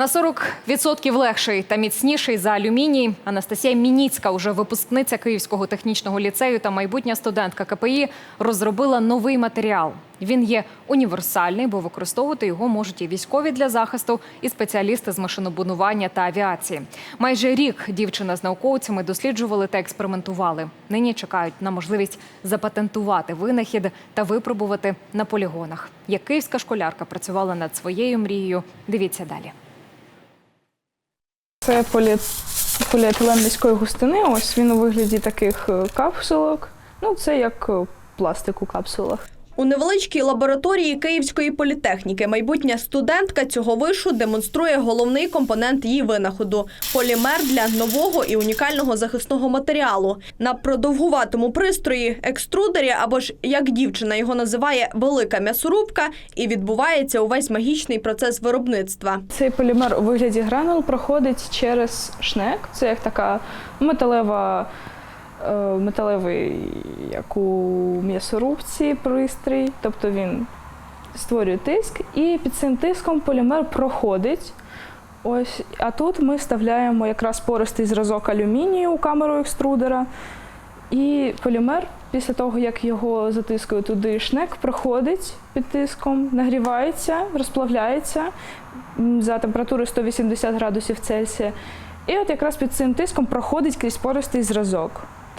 На 40% легший та міцніший за алюміній. Анастасія Мініцька, уже випускниця Київського технічного ліцею та майбутня студентка КПІ, розробила новий матеріал. Він є універсальний, бо використовувати його можуть і військові для захисту, і спеціалісти з машинобудування та авіації. Майже рік дівчина з науковцями досліджували та експериментували. Нині чекають на можливість запатентувати винахід та випробувати на полігонах. Як київська школярка працювала над своєю мрією, дивіться далі. Це полі... поліетилен низької густини. Ось він у вигляді таких е, капсулок. Ну, це як е, пластик у капсулах. У невеличкій лабораторії Київської політехніки майбутня студентка цього вишу демонструє головний компонент її винаходу полімер для нового і унікального захисного матеріалу. На продовгуватому пристрої екструдері, або ж як дівчина його називає, велика м'ясорубка, і відбувається увесь магічний процес виробництва. Цей полімер у вигляді гранул проходить через шнек. Це як така металева, металевий, як у м'ясорубці пристрій. Тобто він створює тиск, і під цим тиском полімер проходить. Ось, а тут ми вставляємо якраз пористий зразок алюмінію у камеру екструдера. І полімер, після того, як його затискують туди, шнек проходить під тиском, нагрівається, розплавляється за температурою 180 градусів Цельсія. І от якраз під цим тиском проходить крізь пористий зразок.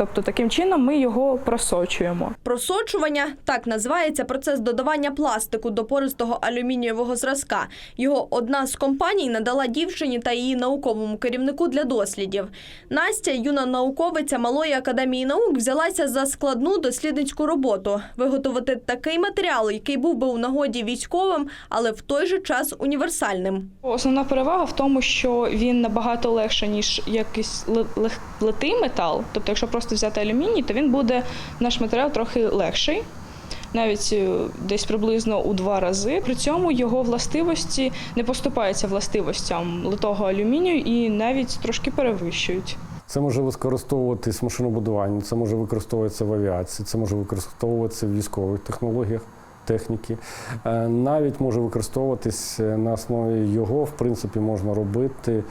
Тобто таким чином ми його просочуємо. Просочування так називається процес додавання пластику до пористого алюмінієвого зразка. Його одна з компаній надала дівчині та її науковому керівнику для дослідів. Настя, юна науковиця Малої академії наук, взялася за складну дослідницьку роботу виготовити такий матеріал, який був би у нагоді військовим, але в той же час універсальним. Основна перевага в тому, що він набагато легше, ніж якийсь ле- лег- литий метал. Тобто, якщо просто взяти алюміній, то він буде наш матеріал трохи легший. Навіть е, десь приблизно у два рази. При цьому його властивості не поступаються властивостям литого алюмінію і навіть трошки перевищують. Це може використовуватись в машинобудуванні, це може використовуватися в авіації, це може використовуватися в військових технологіях. Техніки Е, навіть може використовуватись е, на основі його, в принципі, можна робити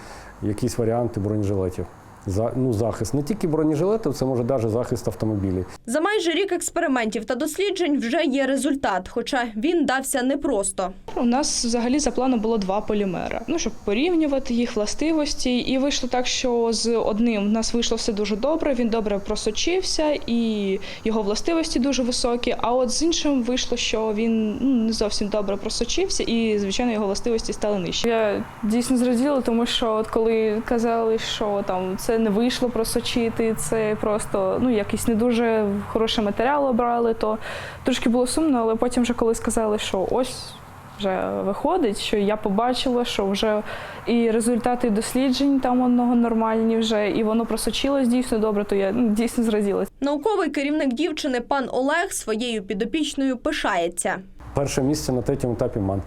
якісь варіанти бронежилетів. За ну захист не тільки бронежилетів, це може навіть захист автомобілів. За майже рік експериментів та досліджень вже є результат, хоча він дався непросто. У нас взагалі за планом було два полімера. Ну щоб порівнювати їх властивості, і вийшло так, що з одним в нас вийшло все дуже добре. Він добре просочився, і його властивості дуже високі. А от з іншим вийшло, що він ну, не зовсім добре просочився, і звичайно його властивості стали нижчі. Я дійсно зраділа, тому що от коли казали, що там це не вийшло просочити, це просто ну якийсь не дуже хороший матеріал обрали, то трошки було сумно, але потім вже коли сказали, що ось вже виходить, що я побачила, що вже і результати досліджень там одного нормальні вже, і воно просочилось дійсно добре, то я ну, дійсно зраділа. Науковий керівник дівчини пан Олег своєю підопічною пишається. Перше місце на третьому етапі МАН.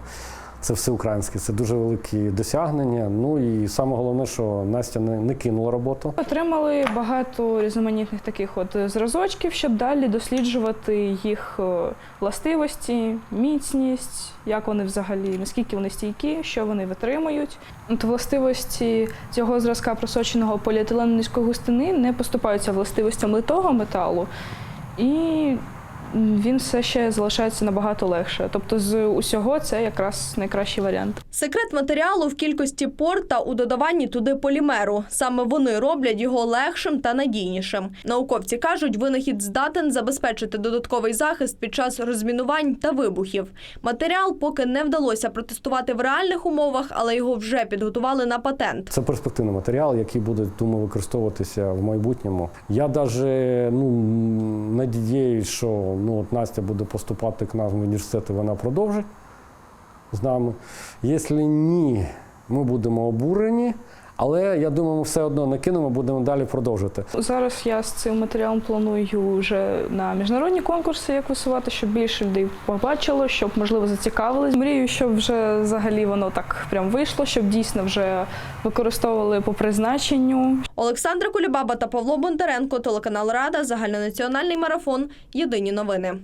Це всеукраїнське, це дуже великі досягнення. Ну і саме головне, що Настя не, не кинула роботу. Отримали багато різноманітних таких от зразочків, щоб далі досліджувати їх е, властивості, міцність, як вони взагалі, наскільки вони стійкі, що вони витримують. От властивості цього зразка просоченого поліетилену низької густини не поступаються властивостям литого металу, і він все ще залишається набагато легше. Тобто з усього це якраз найкращий варіант. Секрет матеріалу в кількості пор та у додаванні туди полімеру. Саме вони роблять його легшим та надійнішим. Науковці кажуть, винахід здатен забезпечити додатковий захист під час розмінувань та вибухів. Матеріал поки не вдалося протестувати в реальних умовах, але його вже підготували на патент. Це перспективний матеріал, який буде, думаю, використовуватися в майбутньому. Я навіть ну, надіюсь, що ну, от Настя буде поступати к нам в університет, і вона продовжить з нами. Якщо ні, ми будемо обурені. Але я думаю, ми все одно не кинемо, будемо далі продовжувати. Зараз я з цим матеріалом планую вже на міжнародні конкурси як висувати, щоб більше людей побачило, щоб можливо зацікавились. Мрію, щоб вже взагалі воно так прям вийшло, щоб дійсно вже використовували по призначенню. Олександра Кулібаба та Павло Бондаренко, телеканал Рада, загальнонаціональний марафон. Єдині новини.